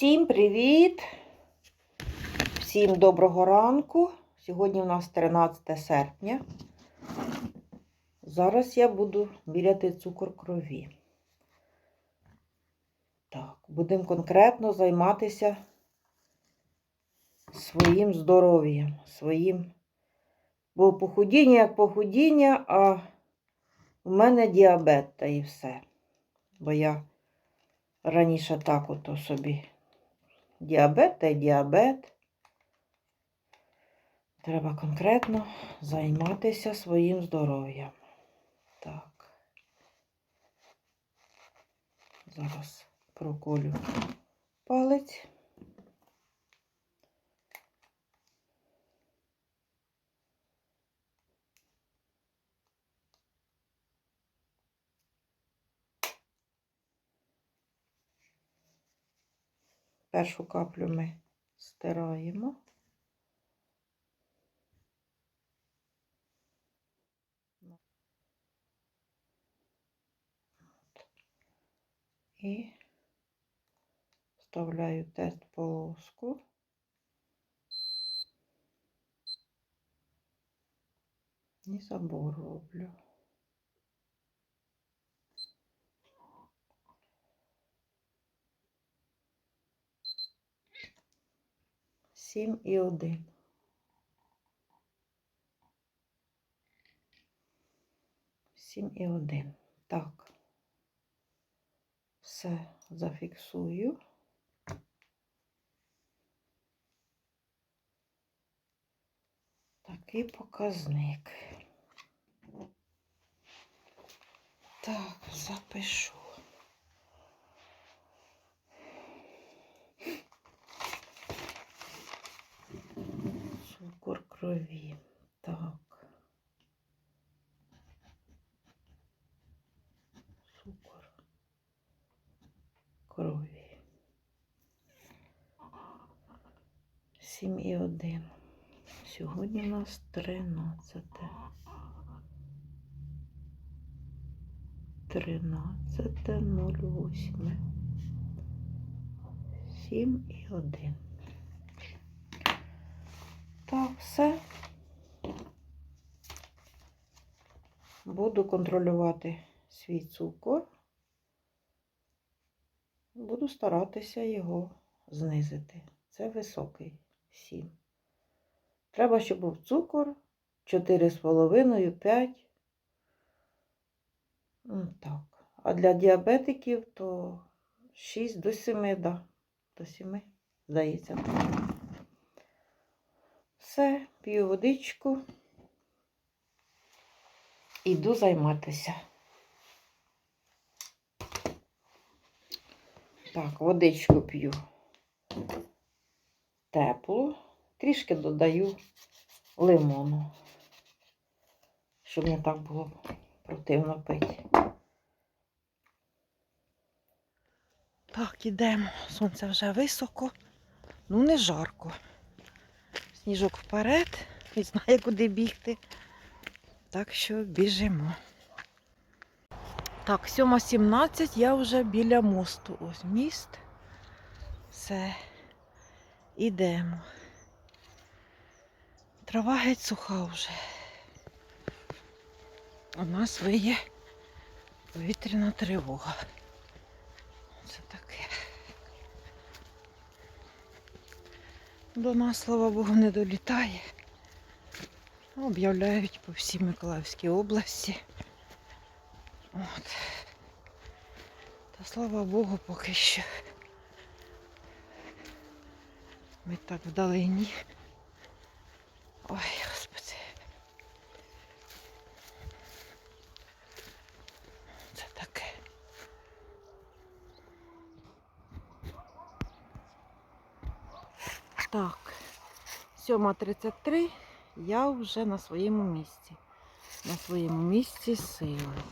Всім привіт! Всім доброго ранку. Сьогодні у нас 13 серпня. Зараз я буду міряти цукор крові. Так, будемо конкретно займатися своїм здоров'ям, своїм. Бо похудіння як похудіння, а в мене діабет та і все. Бо я раніше так ото собі діабет та діабет. Треба конкретно займатися своїм здоров'ям. Так. Зараз проколю палець. Першу каплю ми стираємо. І вставляю тест полоску. І забор роблю. Сім і один. Сім і один. Так. Все зафіксую. Такий показник. Так, запишу. Цукор крові. Так. Цукор крові. Сім і один. Сьогодні у нас тринадцяте. Тринадцяте нуль восьме. Сім і один. Так, все. Буду контролювати свій цукор. Буду старатися його знизити. Це високий 7. Треба, щоб був цукор 4,5-5. Ну, Так. А для діабетиків то 6 до 7, да. До 7, здається. Все, п'ю водичку. Іду займатися. Так, водичку п'ю теплу, трішки додаю лимону, щоб не так було противно пити. Так, ідемо. Сонце вже високо, ну не жарко. Сніжок вперед, він знає, куди бігти. Так що біжимо. Так, 7.17, я вже біля мосту. Ось міст. Все. Ідемо. Трава геть суха вже. У нас виє повітряна тривога. Це таке. До нас, слава Богу, не долітає. Об'являють по всій Миколаївській області. От. Та слава Богу, поки що. Ми так вдалині. Ой, господи. Це таке. Так, 7.33 я вже на своєму місці. На своєму місці сили.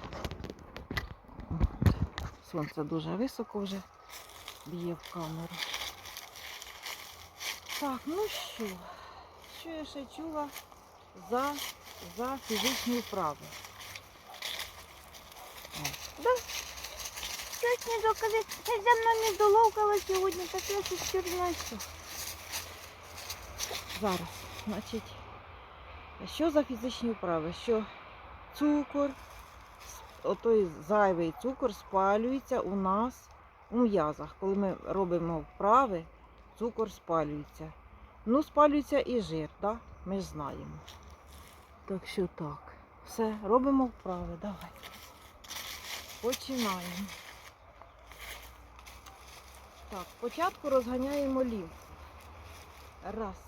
Сонце дуже високо вже б'є в камеру. Так, ну що, що я ще чула за, за фізичні вправи? Да? Докази. Я давно не доловкала сьогодні, так я щось чорна що. Зараз, значить, що за фізичні вправи? Що цукор, отой зайвий цукор спалюється у нас у м'язах. Коли ми робимо вправи, цукор спалюється. Ну, спалюється і жир, да? ми ж знаємо. Так що так. Все, робимо вправи, давай. Починаємо. Так, спочатку розганяємо лімфу. Раз,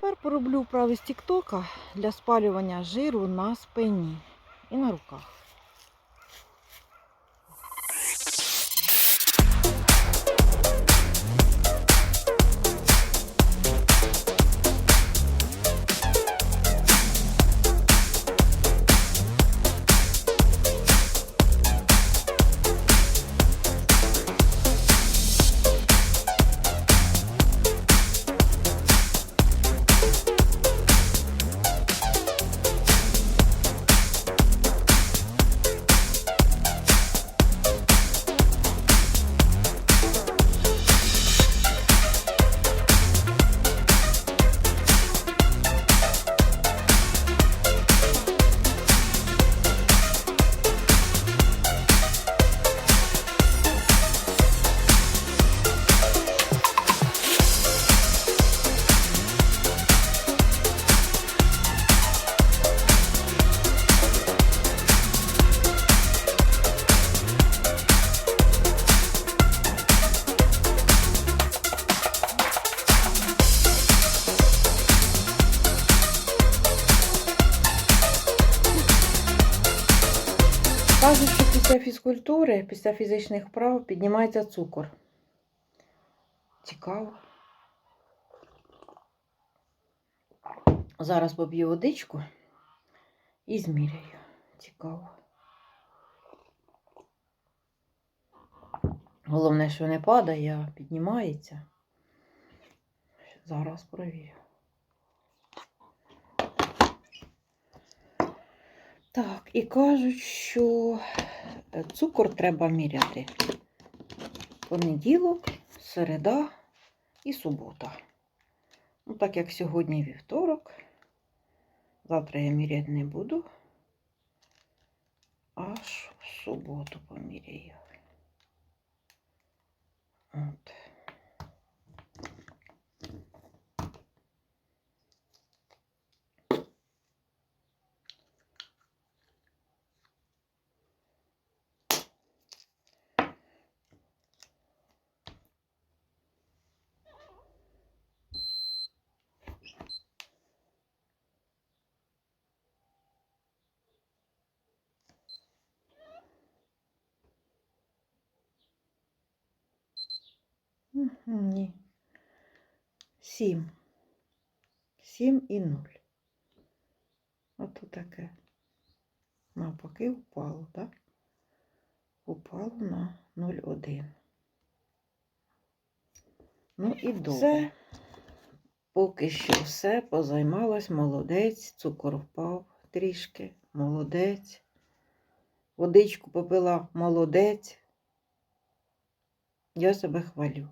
Тепер пороблю вправи з Тіктока для спалювання жиру на спині і на руках. Фізкультури, після фізичних вправ піднімається цукор. Цікаво. Зараз поп'ю водичку і зміряю. Цікаво. Головне, що не падає, а піднімається. Зараз провірю. Так, і кажуть, що е, цукор треба міряти. Понеділок, середа і субота. Ну, так як сьогодні вівторок, завтра я міряти не буду. Аж в суботу поміряю. От. Ні. Сім. Сім і нуль. Ото таке. Навпаки впало, так? Упало на 0,1. Ну і добре. Все. Поки що все, позаймалась, молодець, цукор впав трішки, молодець. Водичку попила, молодець. Я себе хвалю.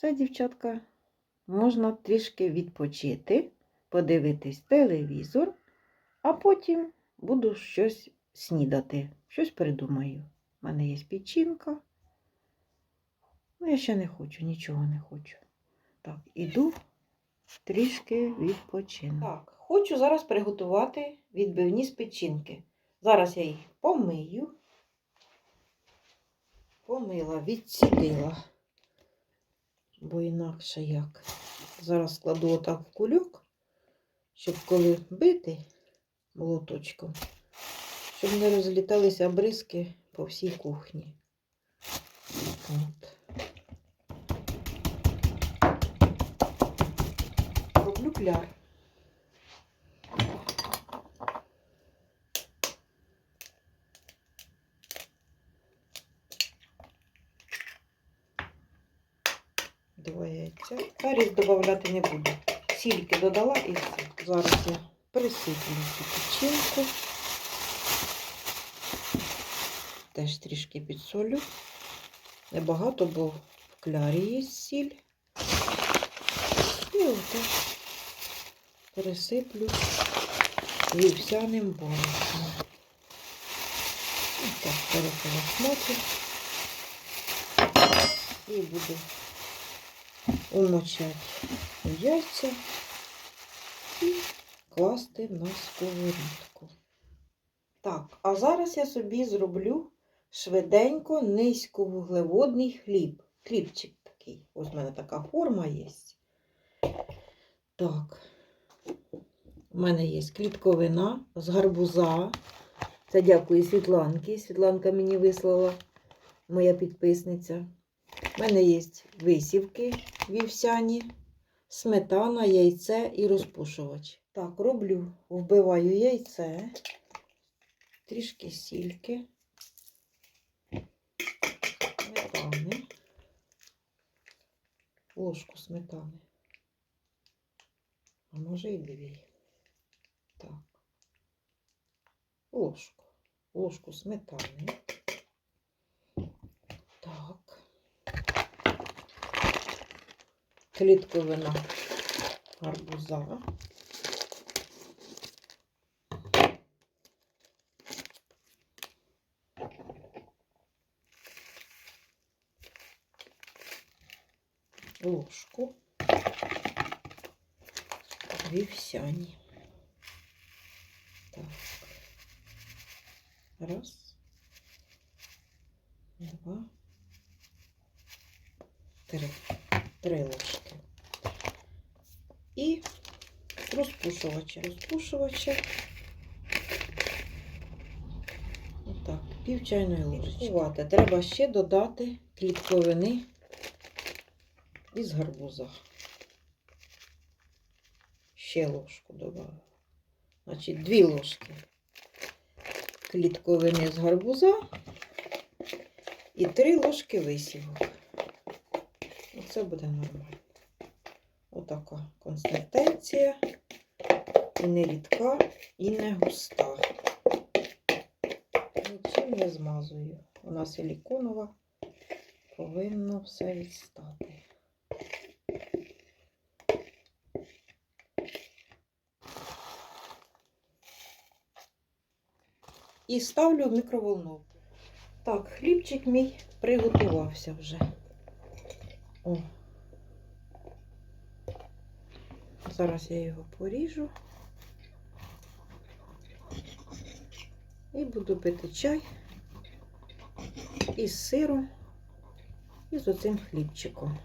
Все, дівчатка, можна трішки відпочити, подивитись телевізор, а потім буду щось снідати, щось придумаю. У мене є печінка. Ну, я ще не хочу, нічого не хочу. Так, іду трішки відпочину. Так, хочу зараз приготувати відбивні з печінки. Зараз я їх помию. Помила, відцідила. Бо інакше як. Зараз складу отак в кульок, щоб коли бити молоточком, щоб не розліталися бризки по всій кухні. От. Роблю кляр. Два яйця. Перець додавати не буду. Сільки додала і. Зараз я присиплю цю печінку. Теж трішки підсолю. Небагато, бо в клярі є сіль. І отак пересиплю вівсяним борошном. Ось так переполосмоти. І буду умочати в яйця і класти на сковорідку. Так, а зараз я собі зроблю швиденько низьковуглеводний хліб. Хлібчик такий. Ось в мене така форма є. Так, у мене є клітковина з гарбуза. Це дякую Світланки. Світланка мені вислала, моя підписниця. У мене є висівки вівсяні, сметана, яйце і розпушувач. Так, роблю, вбиваю яйце, трішки сільки, сметани, ложку сметани. А може і дві. Так. Ложку. Ложку сметани. Так. Клітковина гарбуза. Ложку. Вівсяні. Так. Раз. Два. Три. Три ложки. І розпушувача. Розпушувача. Отак, пів чайної ложечки. Треба ще додати клітковини із гарбуза. Ще ложку додала. Значить, дві ложки клітковини з гарбуза і три ложки висівок. Оце буде нормально. Отака консистенція. і не рідка, і не густа. Нічим не змазую. Вона силіконова, повинно все відстати. І ставлю в мікроволновку. Так, хлібчик мій приготувався вже. О. Зараз я його поріжу. І буду пити чай із сиром і з оцим хлібчиком.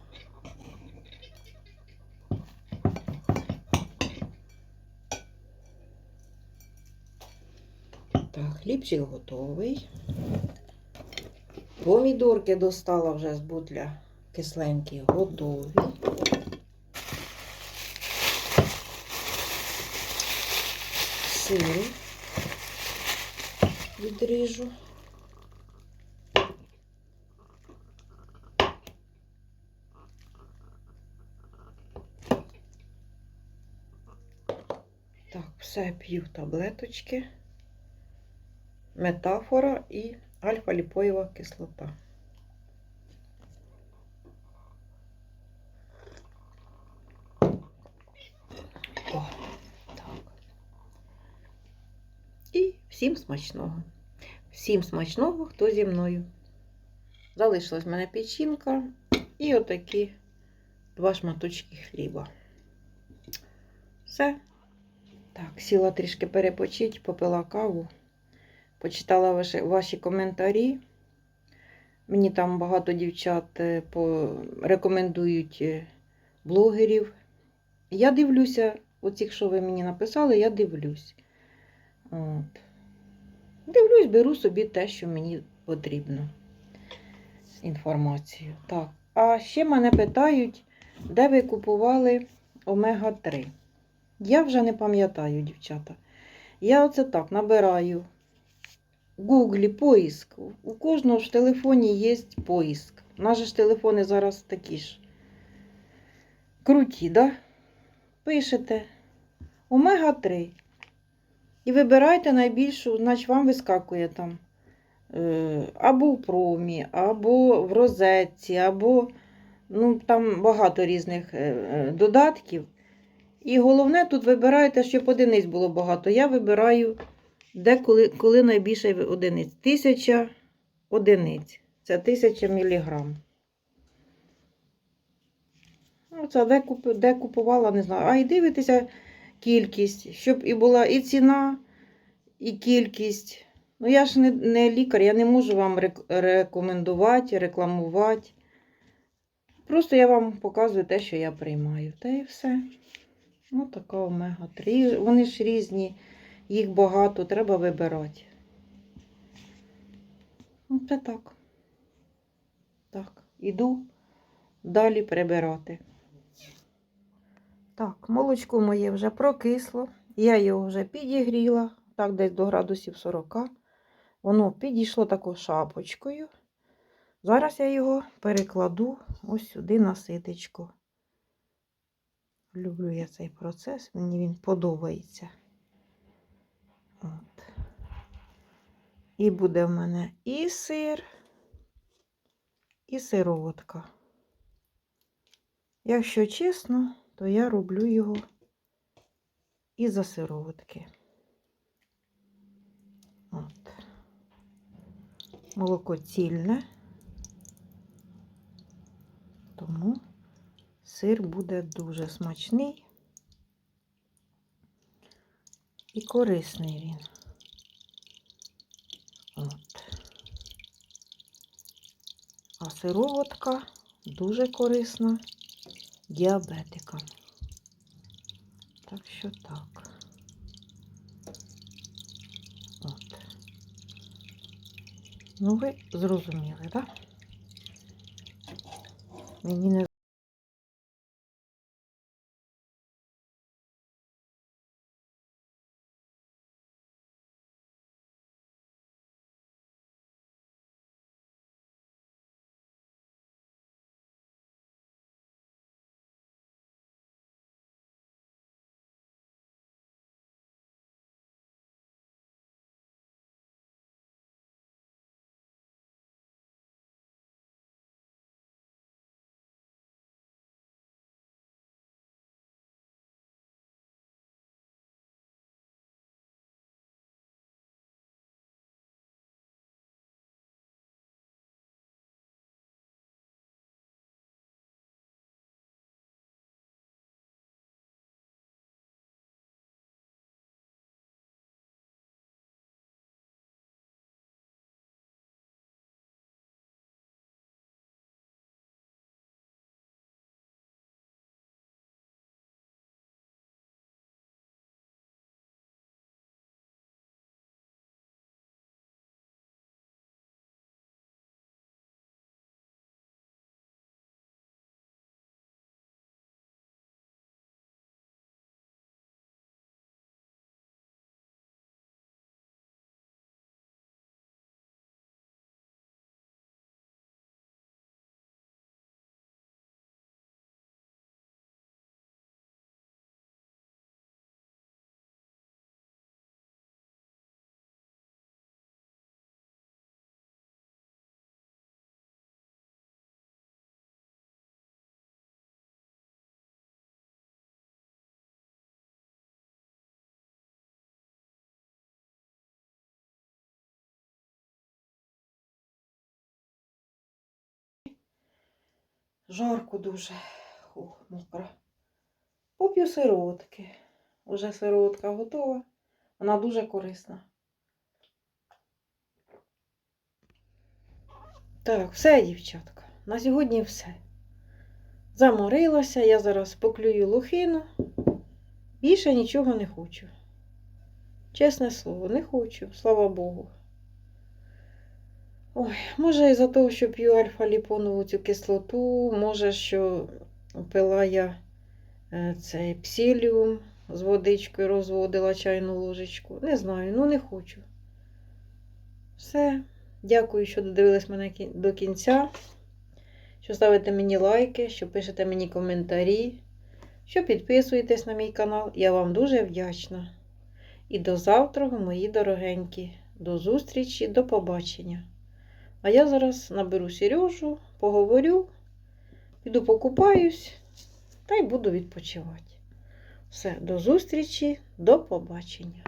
Так, хлібчик готовий. Помідорки достала вже з бутля кисленькі, готові. Сиру відріжу. Так, все п'ю таблеточки, метафора і альфа-ліпоєва кислота. О, так. І всім смачного. Всім смачного, хто зі мною. Залишилась в мене печінка і отакі два шматочки хліба. Все. Так, сіла трішки перепочить, попила каву, почитала ваші, ваші коментарі. Мені там багато дівчат е, по, рекомендують е, блогерів. Я дивлюся, оцих, що ви мені написали, я дивлюсь. От. Дивлюсь, беру собі те, що мені потрібно. Інформацію. Так. А ще мене питають, де ви купували омега-3. Я вже не пам'ятаю, дівчата. Я оце так набираю в Гуглі поїзк. У кожного ж в телефоні є. У нас ж телефони зараз такі ж круті, да? Пишете омега-3. І вибирайте найбільшу, значить вам вискакує там е, або в промі, або в розетці, або ну, там багато різних е, е, додатків. І головне, тут вибираєте, щоб одиниць було багато. Я вибираю, де коли, коли найбільше одиниць. Тисяча одиниць. Це тисяча міліграм. Ну, це де, куп, де купувала, не знаю. А і дивитеся кількість, щоб і була і ціна, і кількість. Ну, я ж не, не лікар, я не можу вам рек- рекомендувати, рекламувати. Просто я вам показую те, що я приймаю. Та і все. Ну, така омега-3. Вони ж різні, їх багато, треба вибирати. Ну, це так. Так, іду далі прибирати. Так, молочко моє вже прокисло. Я його вже підігріла, так, десь до градусів 40. Воно підійшло такою шапочкою. Зараз я його перекладу ось сюди на ситечко. Люблю я цей процес, мені він подобається. От. І буде в мене і сир, і сироватка. Якщо чесно, то я роблю його і за сироватки. От. Молоко цільне, тому сир буде дуже смачний і корисний він. От. А сироватка дуже корисна діабетикам. Так що так. От. Ну, ви зрозуміли, так? Мені не Жарко дуже. Ох, мокро. Поп'ю сиротки. Уже сиротка готова. Вона дуже корисна. Так, все, дівчатка. На сьогодні все. Заморилася, я зараз поклюю лохину. Більше нічого не хочу. Чесне слово, не хочу, слава Богу. Ой, може із-за того, що п'ю альфа-ліпонову цю кислоту, може, що пила я е, цей псиліум з водичкою, розводила чайну ложечку. Не знаю, ну не хочу. Все. Дякую, що додивились мене до кінця. Що ставите мені лайки, що пишете мені коментарі, що підписуєтесь на мій канал. Я вам дуже вдячна. І до завтра, мої дорогенькі. До зустрічі, до побачення. А я зараз наберу Сережу, поговорю, піду покупаюсь та й буду відпочивати. Все, до зустрічі, до побачення.